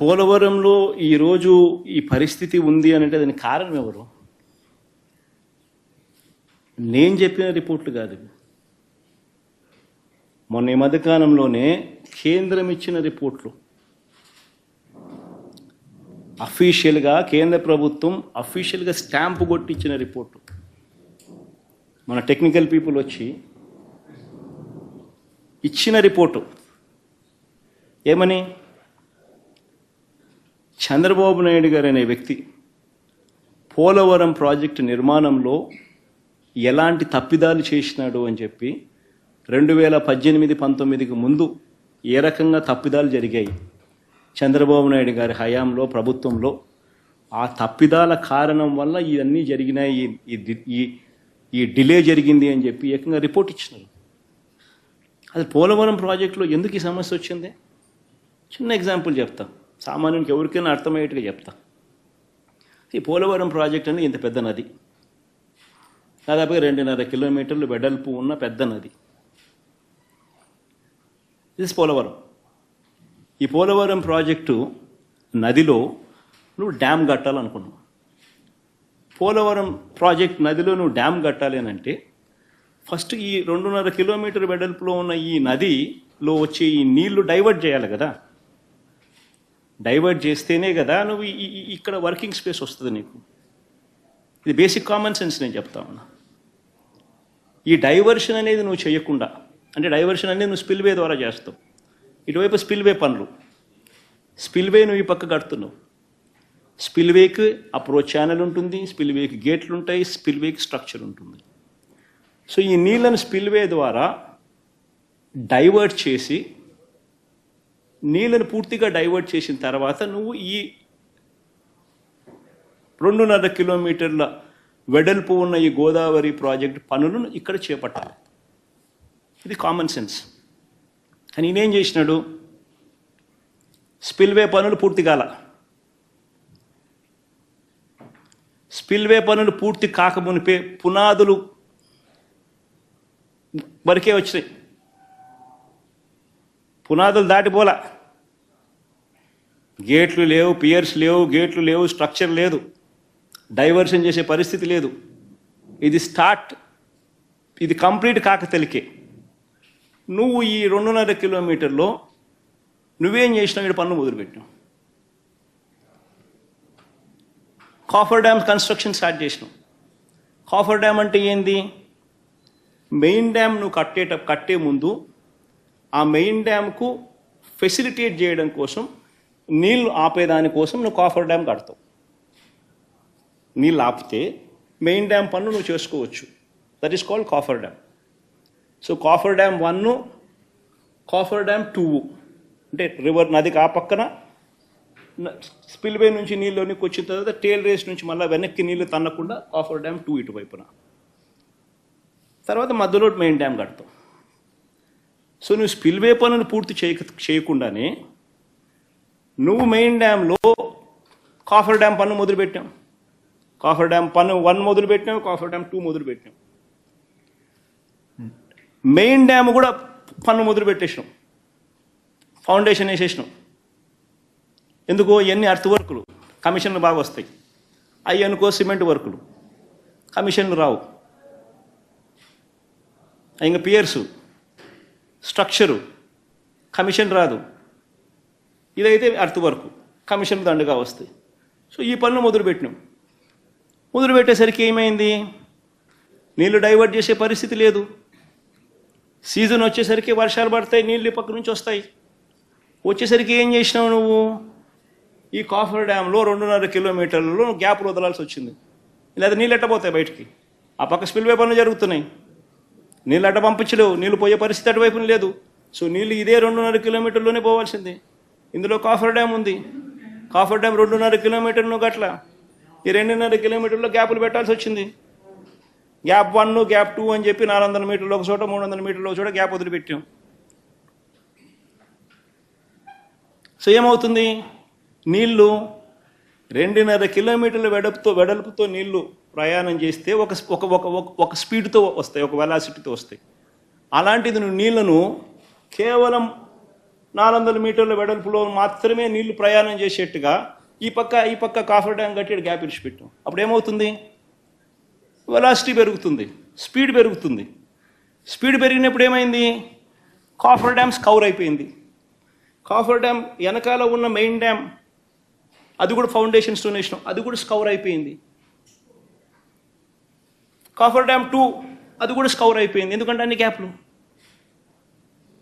పోలవరంలో ఈరోజు ఈ పరిస్థితి ఉంది అని అంటే దానికి కారణం ఎవరు? నేను చెప్పిన రిపోర్ట్లు కాదు మొన్న ఈ మధ్యకాలంలోనే కేంద్రం ఇచ్చిన రిపోర్ట్లు. అఫీషియల్గా కేంద్ర ప్రభుత్వం అఫీషియల్గా స్టాంపు కొట్టించిన రిపోర్టు. మన టెక్నికల్ పీపుల్ వచ్చి ఇచ్చిన రిపోర్టు. ఏమని? చంద్రబాబు నాయుడు గారు అనే వ్యక్తి పోలవరం ప్రాజెక్టు నిర్మాణంలో ఎలాంటి తప్పిదాలు చేసినాడు అని చెప్పి రెండు వేల పద్దెనిమిది పంతొమ్మిదికి ముందు ఏ రకంగా తప్పిదాలు జరిగాయి? చంద్రబాబు నాయుడు గారి హయాంలో ప్రభుత్వంలో ఆ తప్పిదాల కారణం వల్ల ఇవన్నీ జరిగినాయి ఈ- ఈ ఈ డిలే జరిగింది అని చెప్పి ఏకంగా రిపోర్ట్ ఇచ్చినారు. అది పోలవరం ప్రాజెక్టులో ఎందుకు ఈ సమస్య వచ్చింది? చిన్న ఎగ్జాంపుల్ చెప్తాను సామాన్యునికి ఎవరికైనా అర్థమయ్యేట్టుగా చెప్తా. ఈ పోలవరం ప్రాజెక్ట్ అనేది ఇంత పెద్ద నది. దాదాపుగా రెండున్నర కిలోమీటర్లు వెడల్పు ఉన్న పెద్ద నది. ఇది పోలవరం. ఈ పోలవరం ప్రాజెక్టు నదిలో నువ్వు డ్యామ్ కట్టాలనుకున్నావు. పోలవరం ప్రాజెక్ట్ నదిలో నువ్వు డ్యామ్ కట్టాలి అని అంటే ఫస్ట్ ఈ రెండున్నర కిలోమీటర్ వెడల్పులో ఉన్న ఈ నదిలో వచ్చే ఈ నీళ్ళు డైవర్ట్ చేయాలి కదా. డైవర్ట్ చేస్తేనే కదా నువ్వు ఈ- ఇక్కడ వర్కింగ్ స్పేస్ వస్తుంది నీకు. ఇది బేసిక్ కామన్ సెన్స్ నేను చెప్తా ఉన్నా. ఈ డైవర్షన్ అనేది నువ్వు చేయకుండా అంటే డైవర్షన్ అనేది నువ్వు స్పిల్వే ద్వారా చేస్తావు. ఇటువైపు స్పిల్వే పనులు. స్పిల్వే నువ్వు ఈ పక్క కడుతున్నావు. స్పిల్వేకి అప్రోచ్ ఛానల్ ఉంటుంది స్పిల్వేకి గేట్లు ఉంటాయి స్పిల్వేకి స్ట్రక్చర్ ఉంటుంది. సో ఈ నీళ్ళను స్పిల్వే ద్వారా డైవర్ట్ చేసి నీళ్ళను పూర్తిగా డైవర్ట్ చేసిన తర్వాత నువ్వు ఈ రెండున్నర కిలోమీటర్ల వెడల్పు ఉన్న ఈ గోదావరి ప్రాజెక్ట్ పనులను ఇక్కడ చేపట్టాలి. ఇది కామన్ సెన్స్ కానీ నేనేం చేసినాడు? స్పిల్వే పనులు పూర్తి కాల. స్పిల్వే పనులు పూర్తి కాకమునిపే పునాదులు వరకే వచ్చినాయి. పునాదులు దాటిపోలా. గేట్లు లేవు పియర్స్ లేవు గేట్లు లేవు స్ట్రక్చర్ లేదు. డైవర్షన్ చేసే పరిస్థితి లేదు. ఇది స్టార్ట్. ఇది కంప్లీట్ కాక తెలికే నువ్వు ఈ రెండున్నర కిలోమీటర్లో నువ్వేం చేసినావు? ఇక్కడ పన్ను మొదలుపెట్టినావు. కాఫర్ డ్యామ్ కన్స్ట్రక్షన్ స్టార్ట్ చేసినావు. కాఫర్ డ్యామ్ అంటే ఏంది? మెయిన్ డ్యామ్ నువ్వు కట్టేట కట్టే ముందు ఆ మెయిన్ డ్యామ్కు ఫెసిలిటేట్ చేయడం కోసం నీళ్ళు ఆపేదాని కోసం నువ్వు కాఫర్ డ్యామ్ కడతావు. నీళ్ళు ఆపితే మెయిన్ డ్యామ్ పన్ను నువ్వు చేసుకోవచ్చు. That is called coffer dam. So coffer dam one coffer dam two అంటే రివర్ నదికి ఆ పక్కన స్పిల్వే నుంచి నీళ్ళలోనికి వచ్చిన తర్వాత టేల్ రేస్ నుంచి మళ్ళీ వెనక్కి నీళ్ళు తన్నకుండా కాఫర్ డ్యామ్ టూ ఇటువైపున. తర్వాత మధ్యలో మెయిన్ డ్యామ్ కడతాం సో నువ్వు స్పిల్వే పనులు పూర్తి చేయక చేయకుండానే నువ్వు మెయిన్ డ్యాంలో కాఫర్ డ్యామ్ పన్ను మొదలుపెట్టాం కాఫర్ డ్యామ్ పన్ను వన్ మొదలుపెట్టాం కాఫర్ డ్యామ్ టూ మొదలుపెట్టాం మెయిన్ డ్యామ్ కూడా పన్ను మొదలు పెట్టేసినాం ఫౌండేషన్ వేసేసినాం ఎందుకో ఇవన్నీ అర్త్ వర్కులు. కమిషన్లు బాగా వస్తాయి. అవి అనుకో సిమెంట్ వర్కులు. కమిషన్లు రావు. ఇంకా పియర్సు. స్ట్రక్చరు కమిషన్ రాదు. ఇదైతే అర్త్ వరకు కమిషన్ దండుగా వస్తాయి. సో ఈ పనులు మొదలుపెట్టినాం. మొదలుపెట్టేసరికి ఏమైంది? నీళ్ళు డైవర్ట్ చేసే పరిస్థితి లేదు. సీజన్ వచ్చేసరికి వర్షాలు పడతాయి నీళ్ళు పక్క నుంచి వస్తాయి. వచ్చేసరికి ఏం చేసినావు నువ్వు? ఈ కాఫర్ డ్యాంలో రెండున్నర కిలోమీటర్లలో గ్యాప్లు వదలాల్సి వచ్చింది. లేదా నీళ్ళు ఎట్టబోతాయి బయటికి? ఆ పక్క స్పిల్వే పనులు జరుగుతున్నాయి. నీళ్ళు అడ్డ పంపించలేవు. నీళ్ళు పోయే పరిస్థితి అటువైపున లేదు. సో నీళ్ళు ఇదే రెండున్నర కిలోమీటర్లోనే పోవాల్సింది. ఇందులో కాఫర్ డ్యామ్ ఉంది. కాఫర్ డ్యామ్ రెండున్నర కిలోమీటర్ను గట్ల ఈ రెండున్నర కిలోమీటర్లో గ్యాపులు పెట్టాల్సి వచ్చింది. గ్యాప్ వన్ గ్యాప్ టూ అని చెప్పి నాలుగు వందల మీటర్లు ఒక చోట మూడు వందల మీటర్లు ఒక చోట గ్యాప్ వదిలిపెట్టాం. సో ఏమవుతుంది? నీళ్ళు రెండున్నర కిలోమీటర్ల వెడపుతో వెడల్పుతో నీళ్ళు ప్రయాణం చేస్తే ఒక ఒక ఒక ఒక- ఒక స్పీడ్తో వస్తాయి ఒక వెలాసిటీతో వస్తాయి. అలాంటిది నువ్వు నీళ్ళను కేవలం నాలుగు వందల మీటర్ల వెడల్పులో మాత్రమే నీళ్ళు ప్రయాణం చేసేట్టుగా ఈ పక్క ఈ పక్క కాఫర్ డ్యామ్ కట్టి గ్యాప్ ఇడిచిపెట్టాం అప్పుడు ఏమవుతుంది? వెలాసిటీ పెరుగుతుంది స్పీడ్ పెరుగుతుంది. స్పీడ్ పెరిగినప్పుడు ఏమైంది? కాఫర్ డ్యామ్ స్కౌర్ అయిపోయింది. కాఫర్ డ్యామ్ వెనకాల ఉన్న మెయిన్ డ్యామ్ అది కూడా ఫౌండేషన్ స్టోన్ వేసినాం అది కూడా స్కౌర్ అయిపోయింది. కాఫర్ డ్యామ్ టూ అది కూడా స్కౌర్ అయిపోయింది. ఎందుకంటే అన్ని గ్యాప్లు